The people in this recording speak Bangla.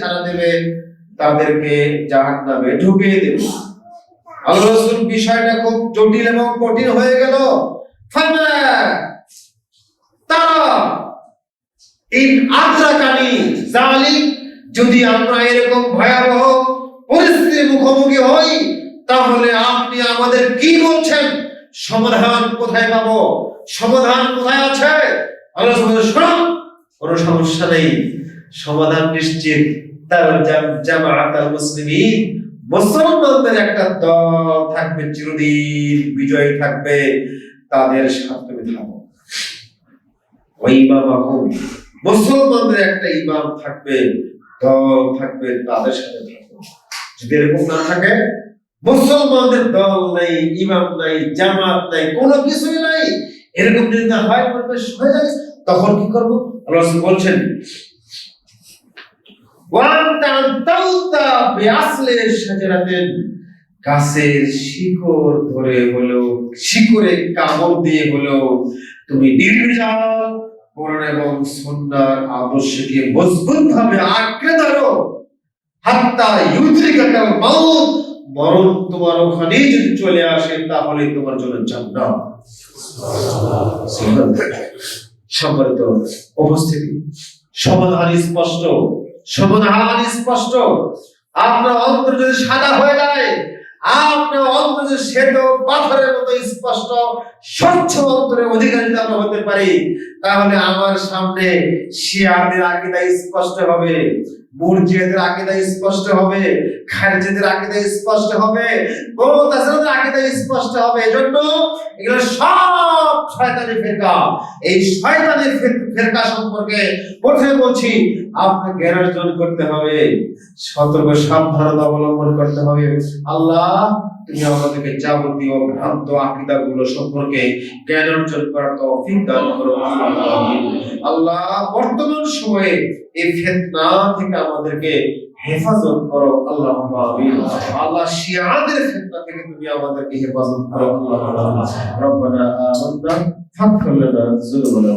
সারা দেবে তাদেরকে জাহান্নামে ঢুকিয়ে দেবে। বিষয়টা খুব জটিল এবং কঠিন হয়ে গেল। যদি আমরা এরকম ভয়াবহ পরিস্থিতির মুখোমুখি হই তাহলে আপনি আমাদের কি বলছেন? সমাধান কোথায় পাবো? সমাধান কোথায় আছে? বলছেন, শোনো কোনো সমস্যা নেই। সমাধান নিশ্চিত। তার মুসলিমিন, মুসলমানদের একটা দল থাকবে, চিরদিন থাকবে, তাদের সাথে ওই ইমাম মুসলমানদের একটা ইমাম থাকবে, দল থাকবে, তাদের সাথে থাকবে। যদি এরকম না থাকে, মুসলমানদের দল নেই, ইমাম নাই, জামাত নাই, কোনো কিছুই নাই। এরকম যদি না হয় হয়ে যায়, তখন কি করব? আল্লাহ বলছেন গাছের শিকড় ধরে হলো শিকড়ে কামড় দিয়ে হলো তুমি যাও। কোরআন এবং সুন্নাহর আদর্শকে মজবুত ভাবে আঁকড়ে ধরো। হাত্তা ইউদ্রিকাকাল মাউত, মরণ তোমার ওখানে যদি চলে আসে, তাহলে তোমার জন্য জান্নাত। সম্মানিত উপস্থিতি, সমাধান স্পষ্ট। স্পষ্ট। আপনার অন্তর যদি সাদা হয়ে যায়, আপনার অন্তর যদি শ্বেত পাথরের মতো স্পষ্ট, স্বচ্ছ অন্তরের অধিকারী আমরা হতে পারি। তাহলে আমার সামনে শিয়াদের আকিদা স্পষ্ট হবে, মুরজিয়াদের আকিদা স্পষ্ট হবে, খারিজিদের আকিদা স্পষ্ট হবে মুতাজিলাদের আকিদা স্পষ্ট হবে। এজন্য এগুলো সব শয়তানি ফিরকা। এই শয়তানি ফির- ফিরকা সম্পর্কে প্রথমে বলছি, আপনাকে জ্ঞান অর্জন করতে হবে। সতর্ক, সাবধানতা অবলম্বন করতে হবে। আল্লাহ তুমি আমাদেরকে যাবতীয় ভ্রান্ত আকিদা গুলো সম্পর্কে জ্ঞান অর্জন করার তৌফিক দান করো আল্লাহ, বর্তমান সময়ে এই ফিতনা থেকে আমাদেরকে হেফাজত করো, আল্লাহ আল্লাহ শিয়াদের ফিতনা থেকে তুমি আমাদেরকে হেফাজত করো, আল্লাহ রব্বানা আমান্না, ফাগফির লানা যুনুবানা